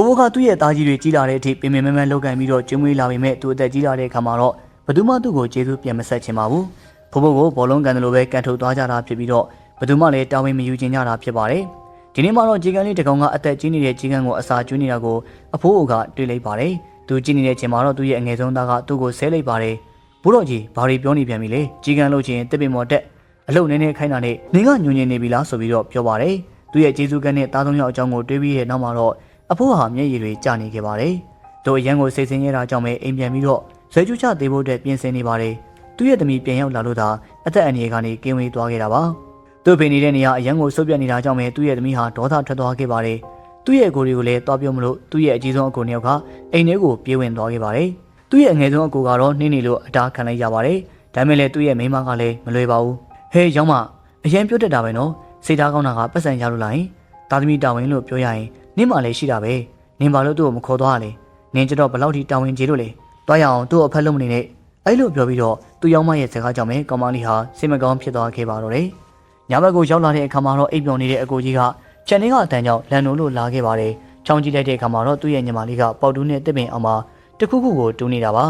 ဖိုးဖိုးကသူ့ရဲ့သားကြီးတွေကြီးလာတဲ့အထိပင်ပင်မမလောက်ကန်ပြီးတော့ကျွေးမွေးလာပေမဲ့သူ့အသက်ကြီးလာတဲ့အခါမှာတော့ဘယ်သူမှသူ့ကိုကျေးဇူးပြန်မဆက်ချင်ပါဘူး။ဖိုးဖိုးကိုဘောလုံးကန်တယ်လို့ပဲကန်ထုတ်သွားကြတာဖြစ်ပြီးတော့ဘယ်သူမှလည်းတာဝန်မယူချင်ကြတာဖြစ်ပါတယ်။ဒီနေ့မှတော့ကြီးကန်လေးတကောင်ကအသက်ကြီးနေတဲ့ကြီးကန်ကိုအစာကျွေးနေတာကိုအဖိုးကတွေ့လိုက်ပါတယ်။သူကြည့်နေတဲ့ချိန်မှာတော့သူ့ရဲ့အငယ်ဆုံးသားကသူ့ကိုဆဲလိုက်ပါတယ်။ဘိုးတော်ကြီးဘာတွေပြောနေပြန်ပြီလဲ။ကြီးကန်လို့ချင်းတစ်ပင်မော်တက်အလုံနေနေခိုင်းတာနဲ့နင်ကညွညင်နေပြီလားဆိုပြီးတော့ပြောပါတယ်။သူ့ရဲ့ကျေးဇူးကနဲ့တားသုံးယောက်အကြောင်းကိုတွေးပြီးရဲ့နောက်မှာတော့ အဖိုးဟာမျက်ရည်တွေကျနေခဲ့ပါတယ်သူအရန်ကိုစိတ်ဆင်းရဲတာကြောင့်ပဲအိမ်ပြန်ပြီးတော့ဇွဲကျူးချသေးဖို့အတွက်ပြင်ဆင်နေပါတယ်သူ့ရဲ့သမီးပြန်ရောက်လာလို့သာအသက်အန္တရာယ်ကနေကင်းဝေးသွားခဲ့တာပါသူ့ဖေနေတဲ့နေရာအရန်ကိုဆုပ်ပြတ်နေတာကြောင့်ပဲသူ့ရဲ့သမီးဟာဒေါသထွက်သွားခဲ့ပါတယ်သူ့ရဲ့အကိုတွေကိုလည်းတွားပြုံးမလို့သူ့ရဲ့အကြီးဆုံးအကိုနှစ်ယောက်ကအိမ်ထဲကိုပြေးဝင်သွားခဲ့ပါတယ်သူ့ရဲ့အငယ်ဆုံးအကိုကတော့နှင်းနေလို့အတားခံလိုက်ရပါတယ်ဒါပေမဲ့လည်းသူ့ရဲ့မိန်းမကလည်းမလွယ်ပါဘူးဟဲရောင်းမအရင်ပြုတ်တက်တာပဲနော်စိတ်ထားကောင်းတာကပတ်စံရလို့လာရင်သားသမီးတာဝန်လို့ပြောရရင် နင့်မှလည်းရှိတာပဲနင်ဘာလို့သူ့ကိုမခေါ်သွားရလဲနင်ကျတော့ဘလောက်ထိတာဝန်ကြီးလို့လဲတွားရအောင်သူ့ကိုအဖက်လုံးမနေနဲ့အဲ့လိုပြောပြီးတော့သူ့ယောင်းမရဲ့စကားကြောင့်ပဲကောင်မလေးဟာစိတ်မကောင်းဖြစ်သွားခဲ့ပါတော့တယ်ညဘက်ကိုရောက်လာတဲ့အခါမှာတော့အိပ်ပျော်နေတဲ့အကိုကြီးကခြံထဲကအတန်းကြောင့်လန်နိုလို့လာခဲ့ပါတယ်ချောင်းကြည့်လိုက်တဲ့အခါမှာတော့သူ့ရဲ့ညီမလေးကပေါက်တူးနဲ့တစ်ပင်အောင်မှာတခုခုကိုတူးနေတာပါ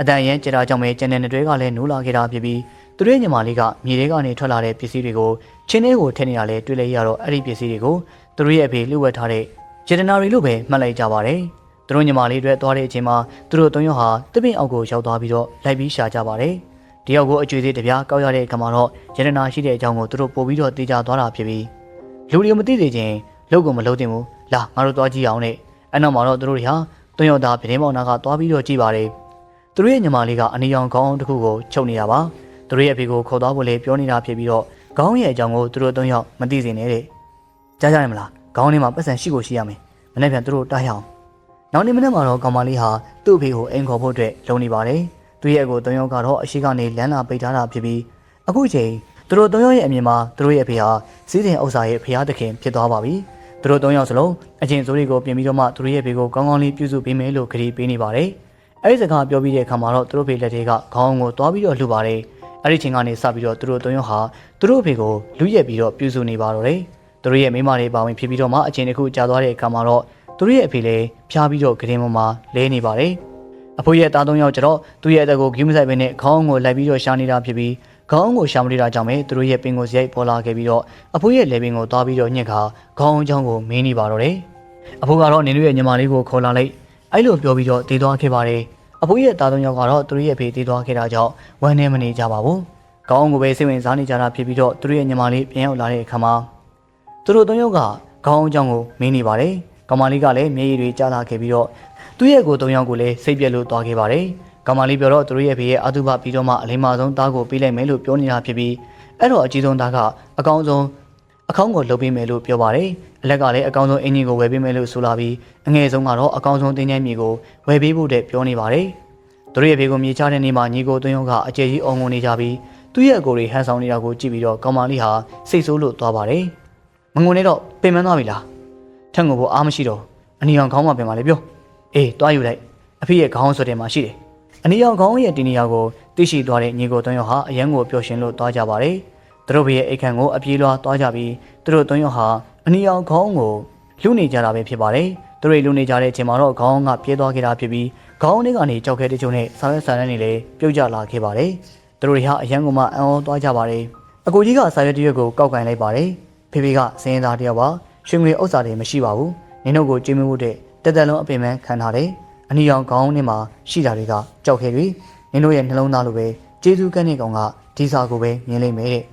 အတန်ရန်ကြတာကြောင့်ပဲကျန်တဲ့တွဲကလည်းနိုးလာခဲ့တာဖြစ်ပြီးသူတို့ညီမလေးကမြေထဲကနေထွက်လာတဲ့ပစ္စည်းတွေကိုချင်းထဲကိုထည့်နေတာလဲတွေ့လိုက်ရတော့အဲ့ဒီပစ္စည်းတွေကို သူတို့ရဲ့အဖေလှုပ်ဝက်ထားတဲ့ဂျေတနာရီလို့ပဲမှတ်လိုက်ကြပါတယ်။သူတို့ညီမလေးတွေသွားတဲ့အချိန်မှာသူတို့သုံးယောက်ဟာတပင်အောက်ကိုရောက်သွားပြီးတော့လိုက်ပြီးရှာကြပါတယ်။တယောက်ကိုအကျွေးသေးတပြားကောက်ရတဲ့အခါမှာတော့ဂျေတနာရှိတဲ့အကြောင်းကိုသူတို့ပို့ပြီးတော့သိကြသွားတာဖြစ်ပြီးလူတွေမသိသေးခြင်းလောက်ကိုမလုံးတင်ဘူး။လာငါတို့သွားကြည့်အောင်နဲ့အဲ့နောက်မှာတော့သူတို့တွေဟာသုံးယောက်သားပြတင်းပေါက်နာကသွားပြီးတော့ကြည့်ပါတယ်။သူတို့ရဲ့ညီမလေးကအနီရောင်ခေါင်းတစ်ခုကိုချုပ်နေတာပါ။သူတို့ရဲ့အဖေကိုခေါ်သွားဖို့လေပြောနေတာဖြစ်ပြီးတော့ခေါင်းရဲ့အကြောင်းကိုသူတို့သုံးယောက်မသိစေနဲ့တဲ့။ ကြားကြရမလား။ခေါင်းထဲမှာပတ်စံရှိကိုရှိရမယ်။မနေ့ပြန်သူတို့တားရအောင်။နောက်နေ့မနေ့မှာတော့ကောင်မလေးဟာသူ့အဖေကိုအိမ်ခေါ်ဖို့အတွက်လုံနေပါတယ်။သူ့ရဲ့အကိုသုံးယောက်ကတော့အရှိကနေလမ်းလာပိတ်ထားတာဖြစ်ပြီးအခုချိန်သူတို့သုံးယောက်ရဲ့အမြင်မှာသူတို့ရဲ့အဖေဟာစီးစိမ်ဥစ္စာရဲ့ဖျားသခင်ဖြစ်သွားပါပြီ။သူတို့သုံးယောက်စလုံးအချင်းစိုးတွေကိုပြင်ပြီးတော့မှသူတို့ရဲ့ဖေကိုကောင်းကောင်းလေးပြုစုပေးမယ်လို့ကြေပေးနေပါတယ်။အဲဒီစကားပြောပြီးတဲ့အခါမှာတော့သူတို့ဖေလက်ထဲကခေါင်းကိုသွားပြီးတော့လှူပါတယ်။အဲဒီချိန်ကနေစပြီးတော့သူတို့သုံးယောက်ဟာသူတို့ဖေကိုလူရက်ပြီးတော့ပြုစုနေပါတော့တယ်။ သူတို့ရဲ့မိမတွေပါဝင်ဖြစ်ပြီးတော့မှအချင်းတစ်ခုကြာသွားတဲ့အခါမှာတော့သူတို့ရဲ့အဖေလည်းဖျားပြီးတော့ဂရင်ပေါ်မှာလဲနေပါတယ်။အဖိုးရဲ့သားသုံးယောက်ကျတော့သူ့ရဲ့အသက်ကိုဂိမ်းမဆိုင်ပဲနဲ့ခေါင်းကိုလိုက်ပြီးတော့ရှာနေတာဖြစ်ပြီးခေါင်းကိုရှာမနေတာကြောင့်ပဲသူတို့ရဲ့ပင်ကိုစရိုက်ပေါ်လာခဲ့ပြီးတော့အဖိုးရဲ့လေပင်ကိုသွားပြီးတော့ညှက်ခါခေါင်းချောင်းကိုမင်းနေပါတော့တယ်။အဖိုးကတော့နင်တို့ရဲ့ညီမလေးကိုခေါ်လာလိုက်အဲ့လိုပြောပြီးတော့တည်သွားခဲ့ပါတယ်။အဖိုးရဲ့သားသုံးယောက်ကတော့သူတို့ရဲ့ဖေတည်သွားခဲ့တာကြောင့်ဝမ်းနေမနေကြပါဘူး။ခေါင်းကိုပဲစိတ်ဝင်စားနေကြတာဖြစ်ပြီးတော့သူတို့ရဲ့ညီမလေးပြန်ရောက်လာတဲ့အခါမှာ သူတို့သုံးယောက်ကခေါင်းချောင်းကိုမင်းနေပါတယ်။ကောင်မလေးကလည်းမျက်ရည်တွေကျလာခဲ့ပြီးတော့သူ့ရဲ့ကိုသုံးယောက်ကိုလည်းစိတ်ပြက်လို့သွားခဲ့ပါတယ်။ကောင်မလေးပြောတော့သူတို့ရဲ့ဖေရဲ့အတုပပြီးတော့မှအလိမ္မာဆုံးသားကိုပေးလိုက်မယ်လို့ပြောနေတာဖြစ်ပြီးအဲ့တော့အကြီးဆုံးသားကအကောင်းဆုံးအကောင်းကိုလုပ်ပေးမယ်လို့ပြောပါတယ်။အလက်ကလည်းအကောင်းဆုံးအင်ဂျင်ကိုဝယ်ပေးမယ်လို့ဆိုလာပြီးအငယ်ဆုံးကတော့အကောင်းဆုံးတင်းကျပ်မြေကိုဝယ်ပေးဖို့တဲ့ပြောနေပါတယ်။သူတို့ရဲ့ဖေကိုမြေချတဲ့နေ့မှာညီကိုသွင်းယောက်ကအကျယ်ကြီးအောင်ငုံနေကြပြီးသူ့ရဲ့အကိုတွေဟန်ဆောင်နေတာကိုကြည့်ပြီးတော့ကောင်မလေးဟာစိတ်ဆိုးလို့သွားပါတယ်။ မငုံနေတော့ပင်ပန်းသွားပြီလား။ထက်ငုံဖို့အားမရှိတော့အနီအောင်ခေါင်းမှာပင်ပါလေပြော။အေးတွားယူလိုက်အဖေရဲ့ခေါင်းဆိုတဲ့မှာရှိတယ်။အနီအောင်ခေါင်းရဲ့တင်နေရာကိုသိရှိသွားတဲ့ညီကိုသွင်းယောက်ဟာအရန်ကိုပျော်ရွှင်လို့သွားကြပါတယ်။သူတို့ဘေးရဲ့အိတ်ခန့်ကိုအပြေးလွှားသွားကြပြီးသူတို့သွင်းယောက်ဟာအနီအောင်ခေါင်းကိုလူနေကြတာပဲဖြစ်ပါတယ်။သူတို့လူနေကြတဲ့အချိန်မှာတော့ခေါင်းကပြေးသွားခဲ့တာဖြစ်ပြီးခေါင်းထဲကနေကြောက်ခဲတချို့နဲ့ဆာရွက်ဆာရမ်းနေလေပြုတ်ကျလာခဲ့ပါတယ်။သူတို့တွေဟာအရန်ကမှအံ့ဩသွားကြပါတယ်။အကိုကြီးကဆာရွက်တရွက်ကိုကောက်ကင်လိုက်ပါတယ်။ ဖေဖေကစင်းသားတယောက်ပါရွှေငွေဥစ္စာတွေမရှိပါဘူး။နင်တို့ကိုကြွေးမမှုတဲ့တက်တက်လုံးအပင်ပန်းခံထားတယ်။အနီရောင်ခေါင်းထဲမှာရှိတာတွေကကြောက်ခဲတွေနင်တို့ရဲ့နှလုံးသားလိုပဲကျေးဇူးကန်းတဲ့ကောင်ကဒီစာကိုပဲမြင်လိမ့်မယ်တဲ့